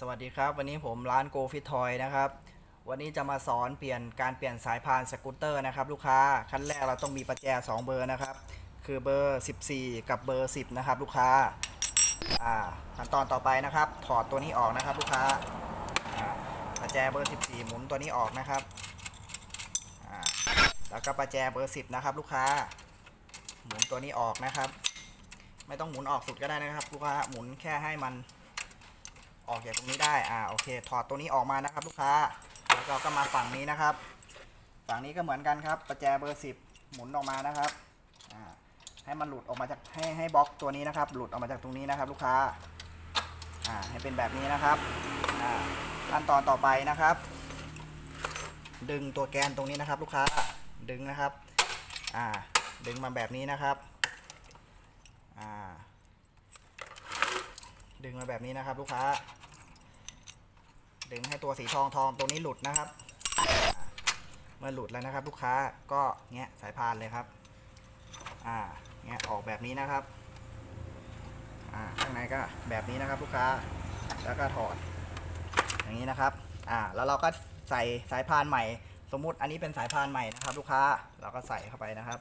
สวัสดีครับ วันนี้ผมร้าน Go Fit Toy นะครับ วันนี้จะมาสอนเปลี่ยนการเปลี่ยนสายพานสกูตเตอร์นะครับ ลูกค้าขั้นแรกเราต้องมีประแจ 2 เบอร์นะครับ คือเบอร์ 14 กับเบอร์ 10 นะครับ ลูกค้าอ่าขั้นตอนต่อไปนะครับ ถอดตัวนี้ออกนะครับ ลูกค้าอ่าประแจเบอร์ 14 หมุนตัวนี้ออกนะครับอ่าแล้วก็ประแจเบอร์ 10 นะครับ ลูกค้า หมุนตัวนี้ออกนะครับ ไม่ต้องหมุนออกสุดก็ได้นะครับ ลูกค้าหมุนแค่ให้มัน ออกจากตรงนี้ได้อ่าโอเค ถอดตัวนี้ออกมานะครับ ลูกค้า แล้วเราก็มาฝั่งนี้นะครับ ฝั่งนี้ก็เหมือนกันครับ ประแจเบอร์สิบหมุนออกมานะครับอ่าให้มันหลุดออกมาจากให้ให้บล็อกตัวนี้นะครับ หลุดออกมาจากตรงนี้นะครับ ลูกค้าอ่าให้เป็นแบบนี้นะครับอ่าขั้นตอนต่อไปนะครับ ดึงตัวแกนตรงนี้นะครับ ลูกค้าดึงนะครับอ่าดึงมาแบบนี้นะครับอ่า ดึงมาแบบนี้นะครับ ลูกค้า ดึงให้ตัวสีทองทองตัวนี้หลุดนะครับ เมื่อหลุดแล้วนะครับ ลูกค้าก็เงี้ยสายพานเลยครับ อ่าเงี้ยออกแบบนี้นะครับ อ่าข้างในก็แบบนี้นะครับ ลูกค้า แล้วก็ถอด อย่างนี้นะครับ อ่า แล้วเราก็ใส่สายพานใหม่ สมมุติอันนี้เป็นสายพานใหม่นะครับ ลูกค้า เราก็ใส่เข้าไปนะครับ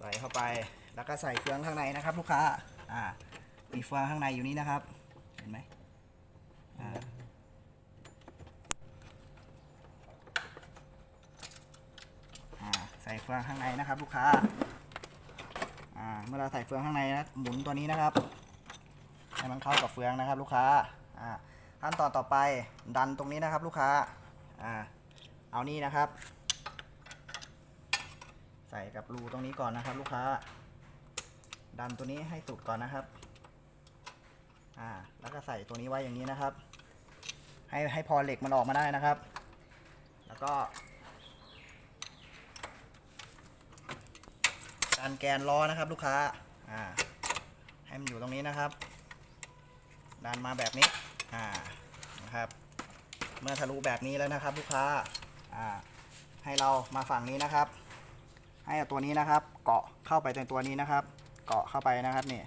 ใส่เข้าไปแล้วก็ใส่เครื่องข้างในนะครับ ลูกค้า อ่า มีเฟืองข้างในอยู่นี้นะครับ เห็นไหมอ่าใส่เฟืองข้างในนะครับ ลูกค้าอ่าเมื่อเราใส่เฟืองข้างในนะหมุนตัวนี้นะครับให้มันเข้ากับเฟืองนะครับ ลูกค้าอ่าขั้นตอนต่อไปดันตรงนี้นะครับ ลูกค้าอ่าเอานี่นะครับ ใส่กับรูตรงนี้ก่อนนะครับ ลูกค้า ดันตัวนี้ให้สุดก่อนนะครับ อ่าแล้วก็ใส่ตัวนี้ไว้อย่างนี้นะครับ ให้ให้พอเหล็กมันออกมาได้นะครับ แล้วก็ดันแกนล้อนะครับลูกค้าอ่าให้มันอยู่ตรงนี้นะครับดันมาแบบนี้อ่านะครับ เมื่อทะลุแบบนี้แล้วนะครับ ลูกค้าอ่าให้เรามาฝั่งนี้นะครับ ให้ตัวนี้นะครับ เกาะเข้าไปในตัวนี้นะครับ เกาะเข้าไปนะครับนี่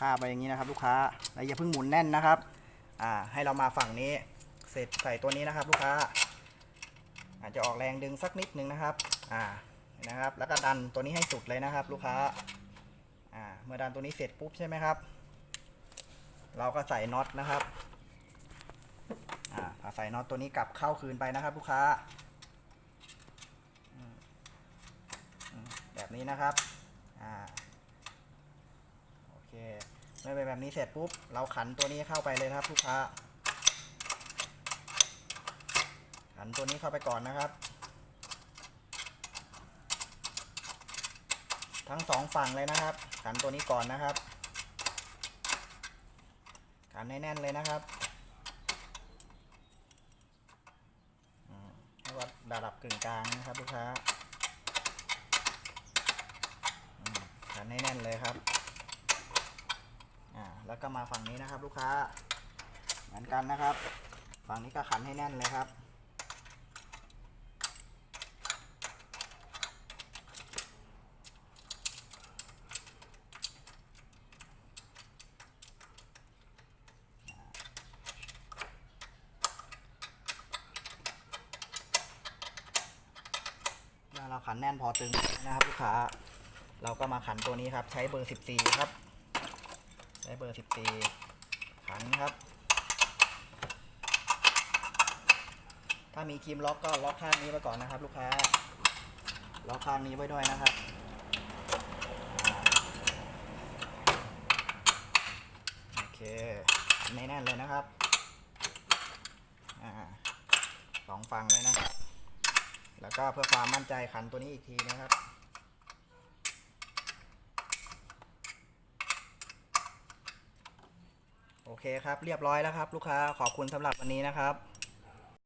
คาบไปอย่างนี้นะครับ ลูกค้าแล้วอย่าเพิ่งหมุนแน่นนะครับ อ่า ให้เรามาฝั่งนี้ เสร็จใส่ตัวนี้นะครับ ลูกค้า อาจจะออกแรงดึงสักนิดนึงนะครับ อ่า นะครับ แล้วก็ดันตัวนี้ให้สุดเลยนะครับ ลูกค้า อ่า เมื่อดันตัวนี้เสร็จปุ๊บใช่ไหมครับ เราก็ใส่น็อตนะครับ อ่าพอใส่น็อตตัวนี้กลับเข้าคืนไปนะครับ ลูกค้า แบบนี้นะครับ อ่า เมื่อเป็นแบบนี้เสร็จปุ๊บ เราขันตัวนี้เข้าไปเลยครับลูกค้า ขันตัวนี้เข้าไปก่อนนะครับ ทั้งสองฝั่งเลยนะครับ ขันตัวนี้ก่อนนะครับ ขันให้แน่นเลยนะครับให้วัดระดับกึ่งกลางนะครับลูกค้าขันให้แน่นเลยครับ ก็มาฝั่งนี้นะครับ ลูกค้า เหมือนกันนะครับ ฝั่งนี้ก็ขันให้แน่นเลยครับเมื่อเราขันแน่นพอตึงนะครับ ลูกค้า เราก็มาขันตัวนี้ครับ ใช้เบอร์ 14 ครับ ช้เบอร์14ขันครับ ถ้ามีครีมล็อกก็ล็อกข้างนี้ไว้ก่อนนะครับ ลูกค้า ล็อกข้างนี้ไว้ด้วยนะครับโอเคไม่แน่นเลยนะครับอสองฝั่งเลยนะครับ แล้วก็เพื่อความมั่นใจขันตัวนี้อีกทีนะครับ โอ เคครับ เรียบร้อยแล้วครับ ลูกค้าขอบคุณสำหรับวันนี้นะครับ